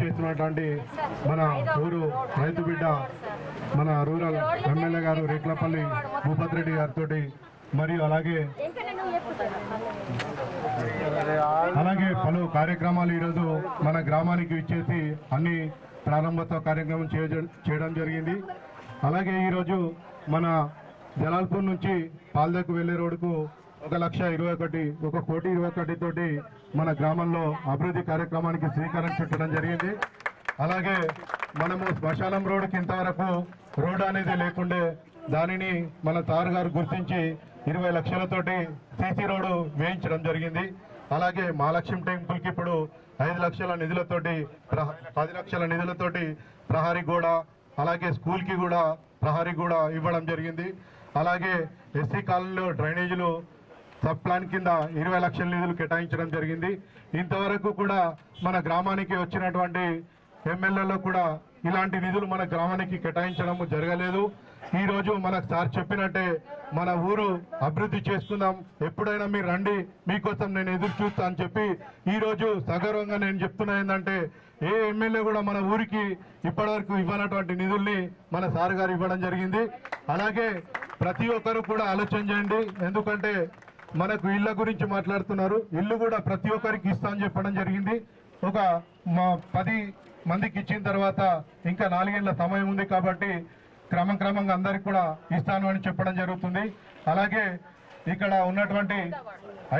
చేస్తున్నటువంటి మన ఊరు రైతు బిడ్డ మన రూరల్ ఎమ్మెల్యే గారు రేట్లపల్లి భూపతి రెడ్డి గారితో మరియు అలాగే అలాగే పలు కార్యక్రమాలు ఈరోజు మన గ్రామానికి ఇచ్చేసి అన్ని ప్రారంభోత్సవ కార్యక్రమం చేయడం జరిగింది. అలాగే ఈరోజు మన జలాల్పూర్ నుంచి పాల్దకు వెళ్ళే రోడ్డుకు ఒక లక్ష ఇరవై ఒకటి ఒక కోటి ఇరవై ఒకటి తోటి మన గ్రామంలో అభివృద్ధి కార్యక్రమానికి శ్రీకారం చుట్టడం జరిగింది. అలాగే మనము శ్మశానం రోడ్డుకి ఇంతవరకు రోడ్డు అనేది లేకుండే దానిని మన తారు గారు గుర్తించి ఇరవై లక్షలతోటి సీసీ రోడ్డు వేయించడం జరిగింది. అలాగే మహాలక్ష్మి టెంపుల్కి ఇప్పుడు ఐదు లక్షల నిధులతోటి పది లక్షల నిధులతోటి ప్రహరీ గోడ అలాగే స్కూల్కి కూడా ప్రహరీ కూడా ఇవ్వడం జరిగింది. అలాగే ఎస్సీ కాలనీలో డ్రైనేజీలు సబ్ ప్లాన్ కింద ఇరవై లక్షల నిధులు కేటాయించడం జరిగింది. ఇంతవరకు కూడా మన గ్రామానికి వచ్చినటువంటి ఎమ్మెల్యేలో కూడా ఇలాంటి నిధులు మన గ్రామానికి కేటాయించడం జరగలేదు. ఈరోజు మనకు సార్ చెప్పినట్టే మన ఊరు అభివృద్ధి చేసుకుందాం. ఎప్పుడైనా మీరు రండి మీకోసం నేను ఎదురు చూస్తా అని చెప్పి ఈరోజు సగర్వంగా నేను చెప్తున్నా ఏంటంటే ఏ ఎమ్మెల్యే కూడా మన ఊరికి ఇప్పటివరకు ఇవ్వనటువంటి నిధుల్ని మన సార్ గారు ఇవ్వడం జరిగింది. అలాగే ప్రతి ఒక్కరు కూడా ఆలోచన చేయండి. ఎందుకంటే మనకు ఇళ్ళ గురించి మాట్లాడుతున్నారు. ఇల్లు కూడా ప్రతి ఒక్కరికి ఇస్తామని చెప్పడం జరిగింది. ఒక మా పది మందికి ఇచ్చిన తర్వాత ఇంకా నాలుగేళ్ళ సమయం ఉంది కాబట్టి క్రమం క్రమంగా అందరికి కూడా ఇస్తాను అని చెప్పడం జరుగుతుంది. అలాగే ఇక్కడ ఉన్నటువంటి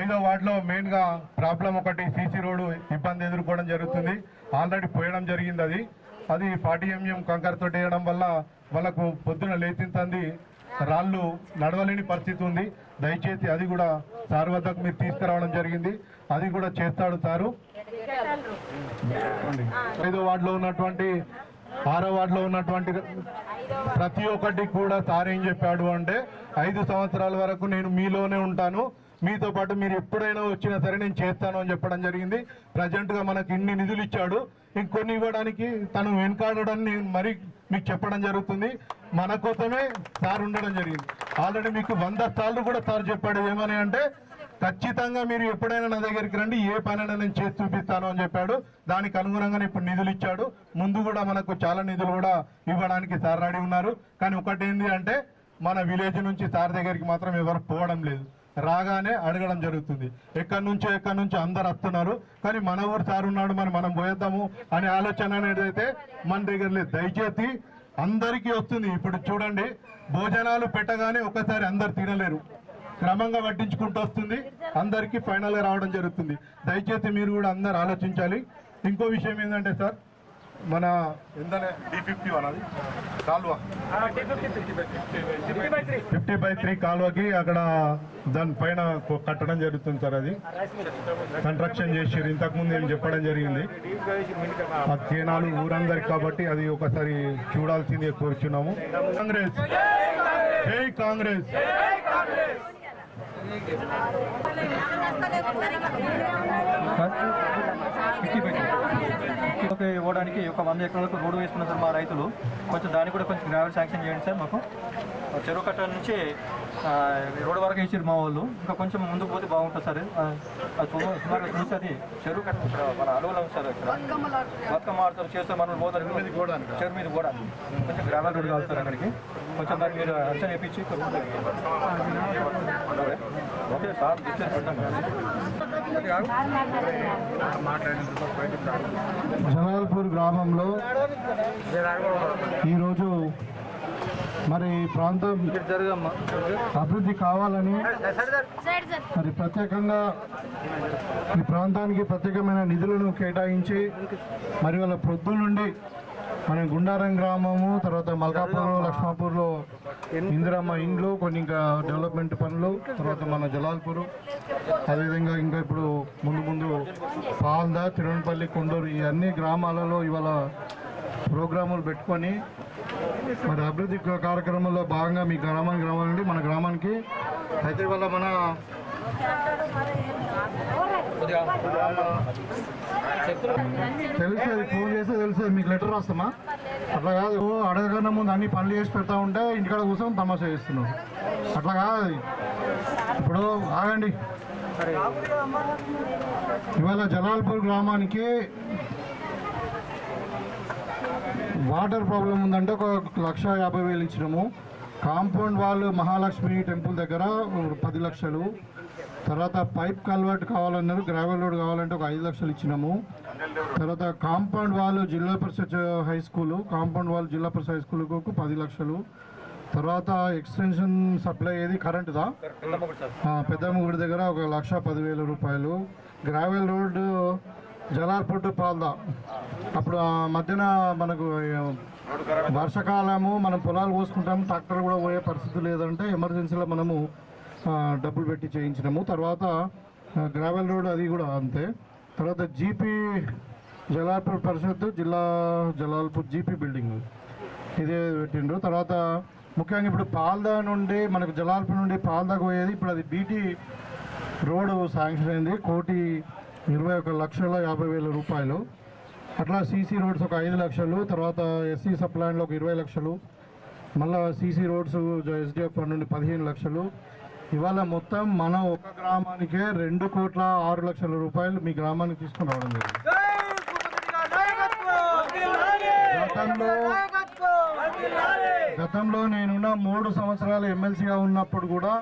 ఐదో వార్డులో మెయిన్గా ప్రాబ్లం ఒకటి సీసీ రోడ్డు ఇబ్బంది ఎదుర్కోవడం జరుగుతుంది. ఆల్రెడీ పోయడం జరిగింది అది. అది ఫార్టీ ఎంఎం కంకర్ వేయడం వల్ల వాళ్ళకు పొద్దున లేచింది రాళ్ళు నడవలేని పరిస్థితి ఉంది. దయచేసి అది కూడా సార్ వద్దకు మీరు తీసుకురావడం జరిగింది. అది కూడా చేస్తాడు సారు. ఐదో వార్డులో ఉన్నటువంటి ఆరో వార్డులో ఉన్నటువంటి ప్రతి ఒక్కటి కూడా సార్ ఏం చెప్పాడు అంటే ఐదు సంవత్సరాల వరకు నేను మీలోనే ఉంటాను. మీతో పాటు మీరు ఎప్పుడైనా వచ్చినా సరే నేను చేస్తాను అని చెప్పడం జరిగింది. ప్రజెంట్గా మనకి ఇన్ని నిధులు ఇచ్చాడు. ఇంకొన్ని ఇవ్వడానికి తను వెనకాడడాన్ని మరి మీకు చెప్పడం జరుగుతుంది. మన కోసమే సార్ ఉండడం జరిగింది. ఆల్రెడీ మీకు వంద సార్లు కూడా సార్ చెప్పాడు ఏమని అంటే ఖచ్చితంగా మీరు ఎప్పుడైనా నా దగ్గరికి రండి ఏ పనైనా నేను చేసి చూపిస్తాను అని చెప్పాడు. దానికి అనుగుణంగానే ఇప్పుడు నిధులు ఇచ్చాడు. ముందు కూడా మనకు చాలా నిధులు కూడా ఇవ్వడానికి సార్ రెడీ ఉన్నారు. కానీ ఒకటి ఏంటి అంటే మన విలేజ్ నుంచి సార్ దగ్గరికి మాత్రం ఎవరు పోవడం లేదు. రాగానే అడగడం జరుగుతుంది. ఎక్కడి నుంచో ఎక్కడి నుంచో అందరు వస్తున్నారు. కానీ మన ఊరు సార్ ఉన్నాడు మరి మనం పోయేద్దాము అనే ఆలోచన అనేది అయితే మన దగ్గర లేదు. దయచేసి అందరికీ వస్తుంది. ఇప్పుడు చూడండి భోజనాలు పెట్టగానే ఒక్కసారి అందరు తినలేరు. క్రమంగా పట్టించుకుంటూ వస్తుంది. అందరికీ ఫైనల్గా రావడం జరుగుతుంది. దయచేసి మీరు కూడా అందరు ఆలోచించాలి. ఇంకో విషయం ఏంటంటే సార్ మన ఎంతనే? డి ఫిఫ్టీ వన్ అది? కాలువ. ఫిఫ్టీ బై త్రీ కాలువకి అక్కడ దాని పైన కట్టడం జరుగుతుంది సార్ అది. కన్స్ట్రక్షన్ చేసారు ఇంతకు ముందు నేను చెప్పడం జరిగింది. ఆ కేనాలు ఊరందరికి కాబట్టి అది ఒకసారి చూడాల్సిందే కోరుచున్నాము. కాంగ్రెస్. జై కాంగ్రెస్. ఒక ఇవ్వడానికి ఒక వంద ఎకరాలకు రోడ్డు వేసుకున్న సార్ మా రైతులు కొంచెం దానికి కూడా కొంచెం గ్రావెల్ శాంక్షన్ చేయండి సార్ మాకు. చెరువు కట్ట నుంచి రోడ్డు వరకు వేసారు మా వాళ్ళు. ఇంకా కొంచెం ముందుకు పోతే బాగుంటుంది సార్. సుమారుగా చూసి అది చెరువు కట్ట మన అడవులో ఉంది సార్ ఇక్కడ. బతుకమ్మ ఆడతారు చేస్తే మనం పోతారు చెరువు మీద కూడా కొంచెం గ్రావెల్ రోడ్ కావాలి సార్ అక్కడికి. కొంచెం దాన్ని మీరు అర్చన వేయించి ఓకే సార్ డిస్టెన్స్ జలాల్పూర్ గ్రామంలో ఈరోజు మరి ఈ ప్రాంతం అభివృద్ధి కావాలని మరి ప్రత్యేకంగా ఈ ప్రాంతానికి ప్రత్యేకమైన నిధులను కేటాయించి మరి వాళ్ళ ప్రొద్దు నుండి మన గుండారం గ్రామము తర్వాత మల్కాపూర్ లక్ష్మాపూర్లో ఇందిరమ్మ ఇండ్లు కొన్ని ఇంకా డెవలప్మెంట్ పనులు తర్వాత మన జలాల్పూర్. అదేవిధంగా ఇంకా ఇప్పుడు ముందు ముందు పాల్దా తిరువనపల్లి కొండూరు ఈ అన్ని గ్రామాలలో ఇవాళ ప్రోగ్రాములు పెట్టుకొని మరి అభివృద్ధి కార్యక్రమంలో భాగంగా మీ గ్రామానికి గ్రామం నుండి మన గ్రామానికి అయితే ఇవాళ మన తెలుస్తుంది ఫోన్ చేస్తే తెలుస్తుంది మీకు లెటర్ రాస్తామా? అట్లా కాదు. అడగకన్నా ముందు అన్ని పనులు చేసి పెడతా ఉంటే ఇంటికాడ కూర్చొని తమాషా చేస్తున్నావు. అట్లా కాదు. ఇప్పుడు ఆగండి. ఇవాళ జలాల్పూర్ గ్రామానికి వాటర్ ప్రాబ్లం ఉందంటే ఒక లక్ష యాభై వేలు ఇచ్చినాము. కాంపౌండ్ వాళ్ళు మహాలక్ష్మి టెంపుల్ దగ్గర పది లక్షలు. తర్వాత పైప్ కల్వర్ట్ కావాలన్నారు గ్రావెల్ రోడ్ కావాలంటే ఒక ఐదు లక్షలు ఇచ్చినాము. తర్వాత కాంపౌండ్ వాళ్ళు జిల్లా పరిషత్ హై స్కూల్ కాంపౌండ్ వాళ్ళు జిల్లా పరిషత్ హై స్కూల్కు పది లక్షలు. తర్వాత ఎక్స్టెన్షన్ సప్లై ఏది కరెంటుదా పెద్దమ్మ గుడి దగ్గర ఒక లక్ష పదివేల రూపాయలు. గ్రావెల్ రోడ్డు జలాల్పుట్టు పాల్దా. అప్పుడు మధ్యన మనకు వర్షాకాలము మనం పొలాలు పోసుకుంటాము ట్రాక్టర్ కూడా పోయే పరిస్థితి లేదంటే ఎమర్జెన్సీలో మనము డబ్బులు పెట్టి చేయించినాము. తర్వాత గ్రావెల్ రోడ్ అది కూడా అంతే. తర్వాత జీపీ జలాల్పూర్ పరిషత్ జిల్లా జలాల్పూర్ జీపీ బిల్డింగ్ ఇదే పెట్టిండ్రు. తర్వాత ముఖ్యంగా ఇప్పుడు పాల్దా నుండి మనకు జలాల్పూర్ నుండి పాల్దాకు పోయేది ఇప్పుడు అది బీటీ రోడ్డు శాంక్షన్ అయింది. కోటి ఇరవై ఒక లక్షల యాభై వేల రూపాయలు. అట్లా సీసీ రోడ్స్ ఒక ఐదు లక్షలు తర్వాత ఎస్సీ సప్లాన్లో ఒక ఇరవై లక్షలు మళ్ళీ సీసీ రోడ్స్ ఎస్డిఎఫ్ ఫండ్ నుండి పదిహేను లక్షలు ఇవాళ మొత్తం మన ఒక గ్రామానికే రెండు కోట్ల ఆరు లక్షల రూపాయలు మీ గ్రామానికి తీసుకుని రావడం జరిగింది. గతంలో గతంలో నేనున్న మూడు సంవత్సరాలు ఎమ్మెల్సీగా ఉన్నప్పుడు కూడా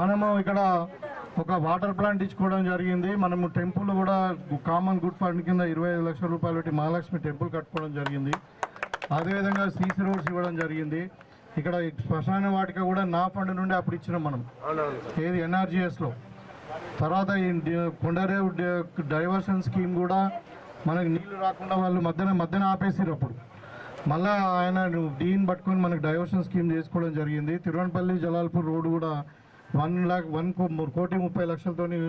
మనము ఇక్కడ ఒక వాటర్ ప్లాంట్ ఇచ్చుకోవడం జరిగింది. మనము టెంపుల్ కూడా కామన్ గుడ్ ఫండ్ కింద ఇరవై ఐదు లక్షల రూపాయలు పెట్టి మహాలక్ష్మి టెంపుల్ కట్టుకోవడం జరిగింది. అదేవిధంగా సీసీ రోడ్స్ ఇవ్వడం జరిగింది. ఇక్కడ శ్మశాన వాటిక కూడా నా ఫండ్ నుండి అప్పుడు ఇచ్చినాం మనం. ఏది ఎన్ఆర్జీఎస్లో. తర్వాత ఈ కొండరేవు డైవర్షన్ స్కీమ్ కూడా మనకి నీళ్ళు రాకుండా వాళ్ళు మధ్యన మధ్యన ఆపేసారు అప్పుడు. మళ్ళా ఆయన డీన్ పట్టుకొని మనకు డైవర్షన్ స్కీమ్ చేసుకోవడం జరిగింది. తిరువనపల్లి జలాల్పూర్ రోడ్డు కూడా వన్ లాక్ వన్ కోటి ముప్పై లక్షలతోని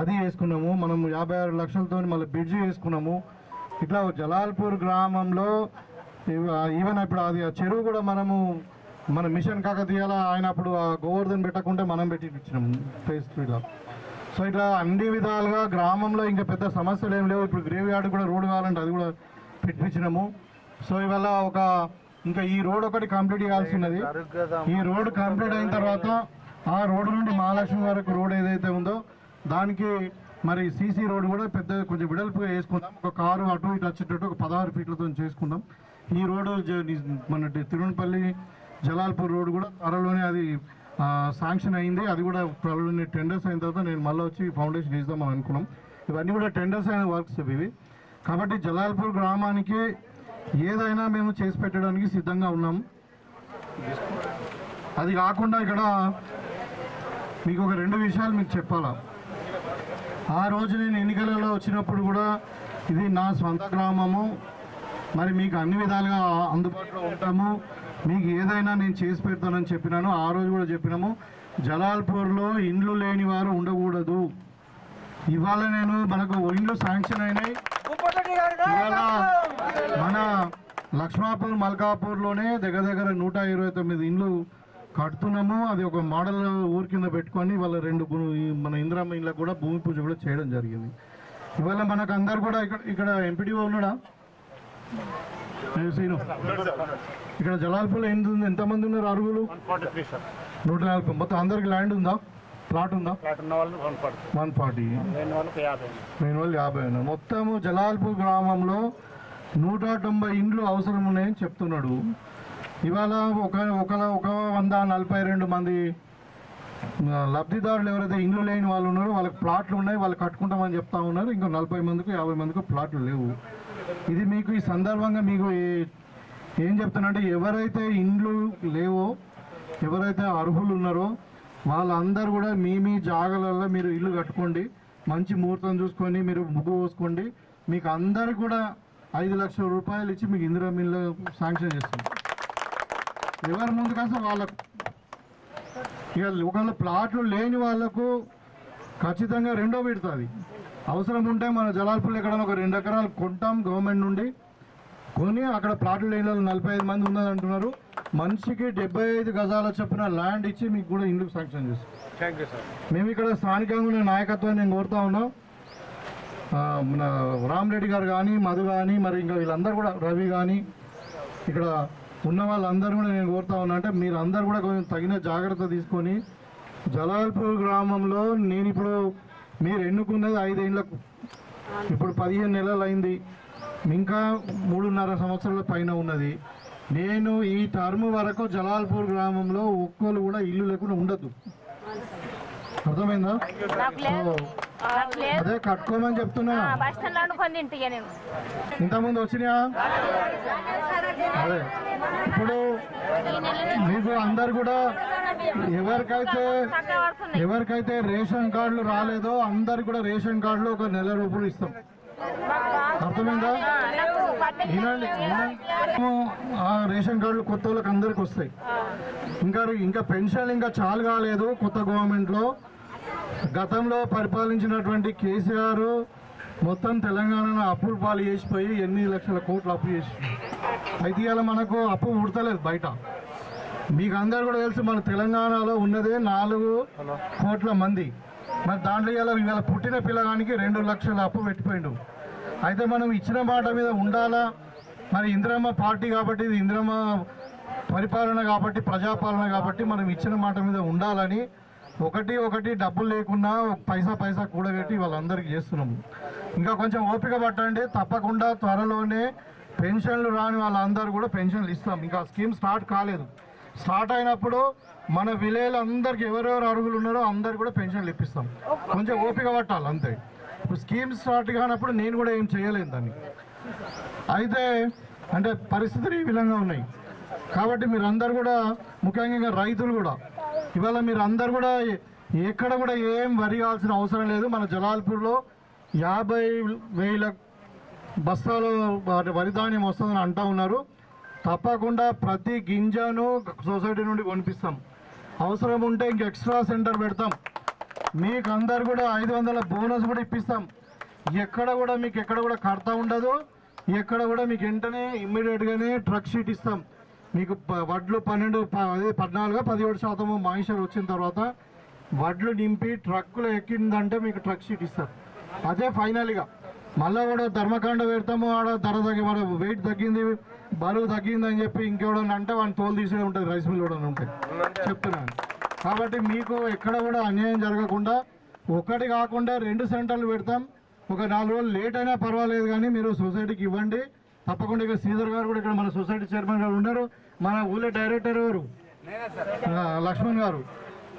అది వేసుకున్నాము. మనం యాభై ఆరు లక్షలతో మళ్ళీ బ్రిడ్జి వేసుకున్నాము. ఇట్లా జలాల్పూర్ గ్రామంలో ఈవెన్ ఇప్పుడు అది ఆ చెరువు కూడా మనము మన మిషన్ కాకతీయాల ఆయన అప్పుడు ఆ గోవర్ధన్ పెట్టకుంటే మనం పెట్టి ఇచ్చినాం ఫేస్ త్రీలో. సో ఇట్లా అన్ని విధాలుగా గ్రామంలో ఇంకా పెద్ద సమస్యలు ఏం లేవు. ఇప్పుడు గ్రేవ్ యార్డ్ కూడా రోడ్ కావాలంటే అది కూడా పెట్టించినాము సో ఇవాళ ఒక ఇంకా ఈ రోడ్ ఒకటి కంప్లీట్ చేయాల్సినది. ఈ రోడ్ కంప్లీట్ అయిన తర్వాత ఆ రోడ్డు నుండి మహాలక్ష్మి వరకు రోడ్ ఏదైతే ఉందో దానికి మరి సీసీ రోడ్ కూడా పెద్ద కొంచెం విడల్పుగా వేసుకుందాం ఒక కారు అటు ఇటు వచ్చేటట్టు ఒక పదహారు ఫీట్లతో చేసుకుందాం. ఈ రోడ్డు మన తిరునపల్లి జలాల్పూర్ రోడ్ కూడా త్వరలోనే అది శాంక్షన్ అయింది. అది కూడా త్వరలోనే టెండర్స్ అయిన తర్వాత నేను మళ్ళీ వచ్చి ఫౌండేషన్ ఇద్దామని అనుకున్నాం. ఇవన్నీ కూడా టెండర్స్ అయిన వర్క్స్ ఇవి. కాబట్టి జలాల్పూర్ గ్రామానికి ఏదైనా మేము చేసి పెట్టడానికి సిద్ధంగా ఉన్నాం. అది కాకుండా ఇక్కడ మీకు ఒక రెండు విషయాలు మీకు చెప్పాలా? ఆ రోజు నేను ఎన్నికలలో వచ్చినప్పుడు కూడా ఇది నా స్వంత గ్రామము. మరి మీకు అన్ని విధాలుగా అందుబాటులో ఉంటాము. మీకు ఏదైనా నేను చేసి పెడతానని చెప్పినాను ఆ రోజు కూడా చెప్పినాము. జలాల్పూర్లో ఇండ్లు లేని వారు ఉండకూడదు. ఇవాళ నేను మనకు ఇండ్లు శాంక్షన్ అయినాయి. ఇవాళ మన లక్ష్మాపూర్ మల్కాపూర్లోనే దగ్గర దగ్గర నూట ఇరవై తొమ్మిది ఇండ్లు కడుతున్నాము. అది ఒక మోడల్ ఊరి కింద పెట్టుకొని వాళ్ళ రెండు మన ఇందిరమ్మ ఇండ్లకు కూడా భూమి పూజ కూడా చేయడం జరిగింది. ఇవాళ మనకు అందరు కూడా ఇక్కడ ఇక్కడ ఎంపీడీఓ ఉన్నాడా సీను? ఇక్కడ జలాల్పూర్లో ఎంత ఉంది? ఎంతమంది ఉన్నారు అరుగులు నూట నలభై. మొత్తం అందరికి ల్యాండ్ ఉందా? ప్లాట్ ఉందా? One forty. నేను వాళ్ళు యాభై ఉన్నారు మొత్తము జలాల్పూర్ గ్రామంలో నూట తొంభై ఇండ్లు అవసరం ఉన్నాయని చెప్తున్నాడు. ఇవాళ ఒక ఒక ఒక వంద నలభై రెండు మంది లబ్ధిదారులు ఎవరైతే ఇండ్లు లేని వాళ్ళు ఉన్నారో వాళ్ళకి ప్లాట్లు ఉన్నాయి. వాళ్ళు కట్టుకుంటామని చెప్తా ఉన్నారు. ఇంకా నలభై మందికి యాభై మందికి ప్లాట్లు లేవు. ఇది మీకు ఈ సందర్భంగా మీకు ఏం చెప్తానంటే ఎవరైతే ఇండ్లు లేవో ఎవరైతే అర్హులు ఉన్నారో వాళ్ళందరూ కూడా మీ మీ జాగలలో మీరు ఇల్లు కట్టుకోండి మంచి ముహూర్తం చూసుకొని మీరు ముగ్గు పోసుకోండి. మీకు అందరికి కూడా ఐదు లక్షల రూపాయలు ఇచ్చి మీకు ఇందిరా మిల్లు శాంక్షన్ చేస్తుంది ఎవరి ముందు కాస్త వాళ్ళకు. ఇక ఒకవేళ ప్లాట్లు లేని వాళ్ళకు ఖచ్చితంగా రెండో పెడుతుంది అవసరం ఉంటే మన జలాల్పూర్ ఎక్కడ ఒక రెండు ఎకరాలు కొంటాం గవర్నమెంట్ నుండి. కొని అక్కడ ప్లాట్లు లేని వాళ్ళు నలభై ఐదు మంది ఉన్నది అంటున్నారు. మనిషికి డెబ్బై ఐదు గజాల చొప్పున ల్యాండ్ ఇచ్చి మీకు కూడా ఇండ్లు శాంక్షన్ చేస్తాం. Thank you sir. మేము ఇక్కడ స్థానికంగా ఉన్న నాయకత్వాన్ని నేను కోరుతా ఉన్నాం. మన రామరెడ్డి గారు కానీ మధు కానీ మరి ఇంకా వీళ్ళందరూ కూడా రవి కానీ ఇక్కడ ఉన్న వాళ్ళందరూ కూడా నేను కోరుతా ఉన్నా అంటే మీరు అందరు కూడా కొంచెం తగిన జాగ్రత్త తీసుకొని జలాల్పూర్ గ్రామంలో నేను ఇప్పుడు మీరు ఎన్నుకున్నది ఐదేళ్ళకు ఇప్పుడు పదిహేను నెలలు అయింది ఇంకా మూడున్నర సంవత్సరాల పైన ఉన్నది. నేను ఈ టర్మ్ వరకు జలాల్పూర్ గ్రామంలో ఒక్కరు కూడా ఇల్లు లేకుండా ఉండదు అర్థమైందా? అదే కట్టుకోమని చెప్తున్నా. బస్ స్టాండ్ అనుకొని ఇంటికి నేను. ఇంతకుముందు వచ్చినాయా అదే. ఇప్పుడు మీకు అందరు కూడా ఎవరికైతే ఎవరికైతే రేషన్ కార్డులు రాలేదో అందరికి కూడా రేషన్ కార్డులు ఒక నెల రూపాయలు ఇస్తాం. అర్థమైందా? వినండి. ఆ రేషన్ కార్డులు కొత్త వాళ్ళకి అందరికి వస్తాయి. ఇంకా ఇంకా పెన్షన్ ఇంకా చాలు కాలేదు కొత్త గవర్నమెంట్లో గతంలో పరిపాలించినటువంటి కేసీఆర్ మొత్తం తెలంగాణను అప్పులు పాలు చేసిపోయి ఎనిమిది లక్షల కోట్లు అప్పు చేసి అయితే ఇవాళ మనకు అప్పు ఉడతలేదు బయట. మీకు అందరు కూడా తెలుసు మన తెలంగాణలో ఉన్నదే నాలుగు కోట్ల మంది. మరి దాంట్లో ఇవాళ ఇవాళ పుట్టిన పిల్లగానికి రెండు లక్షల అప్పు పెట్టిపోయిండు. అయితే మనం ఇచ్చిన మాట మీద ఉండాలా? మరి ఇందిరమ్మ పార్టీ కాబట్టి ఇది ఇందిరమ్మ పరిపాలన కాబట్టి ప్రజాపాలన కాబట్టి మనం ఇచ్చిన మాట మీద ఉండాలని ఒకటి ఒకటి డబ్బులు లేకున్నా పైసా పైసా కూడబెట్టి వాళ్ళందరికీ చేస్తున్నాము. ఇంకా కొంచెం ఓపిక పట్టండి తప్పకుండా త్వరలోనే పెన్షన్లు రాని వాళ్ళందరూ కూడా పెన్షన్లు ఇస్తాం. ఇంకా స్కీమ్ స్టార్ట్ కాలేదు. స్టార్ట్ అయినప్పుడు మన విలేజ్ అందరికి ఎవరెవరు అర్హులు ఉన్నారో అందరు కూడా పెన్షన్లు ఇప్పిస్తాం. కొంచెం ఓపిక పట్టాలి అంతే. ఇప్పుడు స్కీమ్ స్టార్ట్ కానప్పుడు నేను కూడా ఏం చేయలేను దాన్ని. అయితే అంటే పరిస్థితులు ఈ విధంగా ఉన్నాయి. కాబట్టి మీరందరూ కూడా ముఖ్యంగా ఇంకా రైతులు కూడా ఇవాళ మీరు అందరు కూడా ఎక్కడ కూడా ఏం వరి కావాల్సిన అవసరం లేదు. మన జలాల్పూర్లో యాభై వేల బస్తాలు వాటి వరి ధాన్యం వస్తుందని అంటూ ఉన్నారు. తప్పకుండా ప్రతి గింజను సొసైటీ నుండి కొనిపిస్తాం. అవసరం ఉంటే ఇంక ఎక్స్ట్రా సెంటర్ పెడతాం. మీకు అందరు కూడా ఐదు వందల బోనస్ కూడా ఇప్పిస్తాం. ఎక్కడ కూడా మీకు ఎక్కడ కూడా కడతా ఉండదు. ఎక్కడ కూడా మీకు వెంటనే ఇమ్మీడియట్గానే ట్రక్ షీట్ ఇస్తాం. మీకు వడ్లు పన్నెండు ప- అదే పద్నాలుగు పదిహేడు శాతము మాయిషర్ వచ్చిన తర్వాత వడ్లు నింపి ట్రక్కులు ఎక్కిందంటే మీకు ట్రక్ షీట్ ఇస్తారు. అదే ఫైనల్గా. మళ్ళీ కూడా ధర్మకాండ పెడతాము ఆడ ధర తగ్గి మన వెయిట్ తగ్గింది బరువు తగ్గింది అని చెప్పి ఇంకెవడన్నా అంటే వాడిని తోలు తీసే ఉంటుంది రైస్ మిల్ కూడా ఉంటాయి చెప్తున్నాను కాబట్టి మీకు ఎక్కడ కూడా అన్యాయం జరగకుండా ఒకటి కాకుండా రెండు సెంటర్లు పెడతాం. ఒక నాలుగు రోజులు లేట్ అయినా పర్వాలేదు కానీ మీరు సొసైటీకి ఇవ్వండి. తప్పకుండా ఇక శ్రీధర్ గారు కూడా ఇక్కడ మన సొసైటీ చైర్మన్ గారు ఉన్నారు. మన ఊళ్ళో డైరెక్టర్ ఎవరు? లక్ష్మణ్ గారు.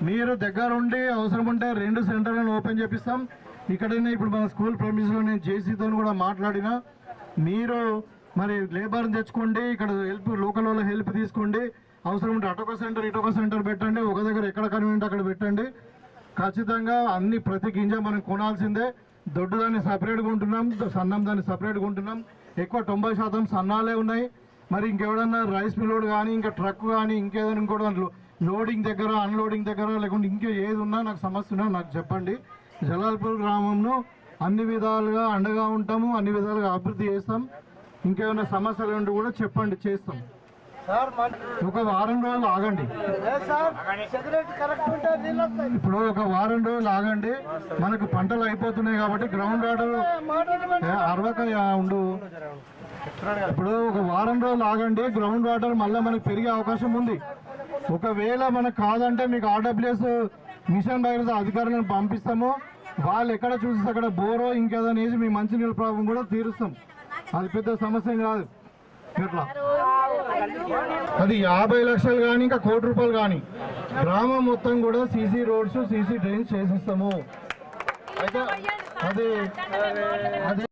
మీరు దగ్గర ఉండి అవసరం ఉంటే రెండు సెంటర్లను ఓపెన్ చేపిస్తాం. ఇక్కడనే ఇప్పుడు మన స్కూల్ ప్రెమిస్లో నేను జేసీతో కూడా మాట్లాడినా. మీరు మరి లేబర్ని తెచ్చుకోండి ఇక్కడ హెల్ప్ లోకల్ వాళ్ళ హెల్ప్ తీసుకోండి. అవసరం ఉంటే అటొక సెంటర్ ఇటొక సెంటర్ పెట్టండి. ఒక దగ్గర ఎక్కడ కన్వీనియంట్ అక్కడ పెట్టండి. ఖచ్చితంగా అన్ని ప్రతి గింజ మనం కొనాల్సిందే. దొడ్డు దాన్ని సపరేట్గా ఉంటున్నాం సన్నం దాన్ని సపరేట్గా ఉంటున్నాం. ఎక్కువ తొంభై శాతం సన్నాలే ఉన్నాయి. మరి ఇంకెవడన్నా రైస్ మిల్లోడ్ కానీ ఇంకా ట్రక్ కానీ ఇంకేదైనా ఇంకోటి దాంట్లో లోడింగ్ దగ్గర అన్లోడింగ్ దగ్గర లేకుంటే ఇంకే ఏది ఉన్నా నాకు సమస్య ఉన్నా నాకు చెప్పండి. జలాల్పూర్ గ్రామంలో అన్ని విధాలుగా అండగా ఉంటాము అన్ని విధాలుగా అభివృద్ధి చేస్తాం. ఇంకేమైనా సమస్యలు ఉంటే కూడా చెప్పండి చేస్తాం. ఒక వారం రోజులు ఆగండి. ఇప్పుడు ఒక వారం రోజులు ఆగండి. మనకు పంటలు అయిపోతున్నాయి కాబట్టి గ్రౌండ్ వాటర్ అరవక ఉండు. ఇప్పుడు ఒక వారం రోజులు ఆగండి గ్రౌండ్ వాటర్ మళ్ళీ మనకు పెరిగే అవకాశం ఉంది. ఒకవేళ మనకు కాదంటే మీకు ఆర్డబ్ల్యూఎస్ మిషన్ భగీరథ అధికారులను పంపిస్తాము. వాళ్ళు ఎక్కడ చూస్తే అక్కడ బోరో ఇంకేదైనా వేసి మీ మంచినీళ్ళ ప్రాబ్లం కూడా తీరుస్తాం. అది పెద్ద సమస్య ఏం కాదు. ఎట్లా? అది యాభై లక్షలు కానీ ఇంకా కోటి రూపాయలు కానీ. గ్రామం మొత్తం కూడా సీసీ రోడ్స్ సీసీ డ్రైన్స్ చేసిస్తాము. అయితే అది అది